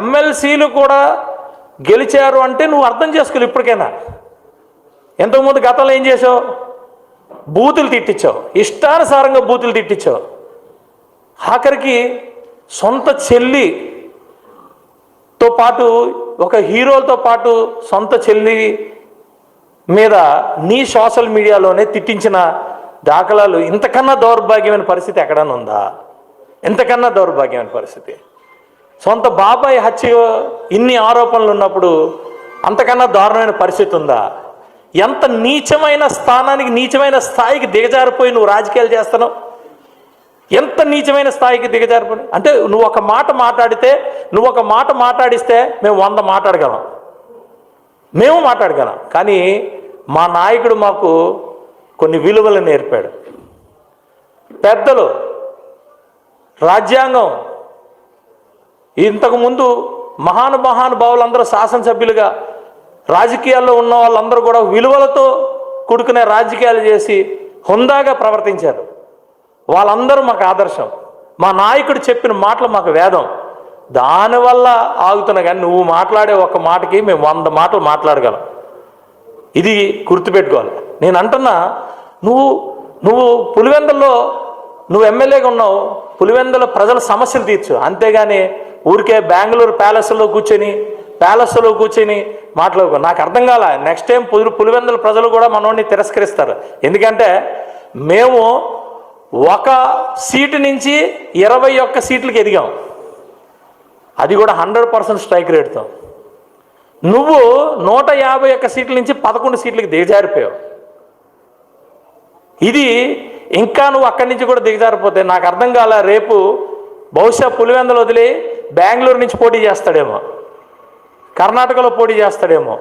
ఎమ్మెల్సీలు కూడా గెలిచారు అంటే నువ్వు అర్థం చేసుకోవాలి ఇప్పటికైనా. ఎంతకుముందు గతంలో ఏం చేసావు బూతులు తిట్టించావు. ఇష్టానుసారంగా బూతులు తిట్టించావు. ఆఖరికి సొంత చెల్లితో పాటు ఒక హీరోలతో పాటు సొంత చెల్లి మీద నీ సోషల్ మీడియాలోనే తిట్టించిన దాఖలాలు ఇంతకన్నా దౌర్భాగ్యమైన పరిస్థితి ఎక్కడన్నా ఉందా? ఇంతకన్నా దౌర్భాగ్యమైన పరిస్థితి. సొంత బాబాయ్ హత్య ఇన్ని ఆరోపణలు ఉన్నప్పుడు అంతకన్నా దారుణమైన పరిస్థితి ఉందా? ఎంత నీచమైన స్థానానికి నీచమైన స్థాయికి దిగజారిపోయి నువ్వు రాజకీయాలు చేస్తున్నావు? ఎంత నీచమైన స్థాయికి దిగజారిపోయి? అంటే నువ్వు ఒక మాట మాట్లాడితే నువ్వు ఒక మాట మాట్లాడిస్తే మేము వంద మాట్లాడగలం. మేము మాట్లాడగలం. కానీ మా నాయకుడు మాకు కొన్ని విలువలు నేర్పాడు. పెద్దలు రాజ్యాంగం ఇంతకుముందు మహాను మహానుభావులందరూ శాసనసభ్యులుగా రాజకీయాల్లో ఉన్న వాళ్ళందరూ కూడా విలువలతో కూడుకునే రాజకీయాలు చేసి హుందాగా ప్రవర్తించారు. వాళ్ళందరూ మాకు ఆదర్శం. మా నాయకుడు చెప్పిన మాటలు మాకు వేదం. దానివల్ల ఆగుతున్నా కానీ నువ్వు మాట్లాడే ఒక మాటకి మేము వంద మాటలు మాట్లాడగలం. ఇది గుర్తుపెట్టుకోవాలి. నేను అంటున్నా నువ్వు నువ్వు పులివెందల్లో నువ్వు ఎమ్మెల్యేగా ఉన్నావు పులివెందుల ప్రజల సమస్యలు తీర్చు. అంతేగాని ఊరికే బెంగళూరు ప్యాలెస్లో కూర్చొని ప్యాలెస్లో కూర్చొని మాట్లాడుకో. నాకు అర్థం కాల నెక్స్ట్ టైం పులి పులివెందుల ప్రజలు కూడా మనోడిని తిరస్కరిస్తారు. ఎందుకంటే మేము ఒక సీటు నుంచి ఇరవై ఒక్క సీట్లకి ఎదిగాం. అది కూడా హండ్రెడ్ పర్సెంట్ స్ట్రైక్ రేట్తో. నువ్వు నూట యాభై ఒక్క సీట్ల నుంచి పదకొండు సీట్లకి దిగజారిపోయావు. ఇది ఇంకా నువ్వు అక్కడి నుంచి కూడా దిగజారిపోతే నాకు అర్థం కాల రేపు బహుశా పులివెందలు వదిలి బెంగళూరు నుంచి పోటీ చేస్తాడేమో. కర్ణాటకలో పోటీ చేస్తాడేమో.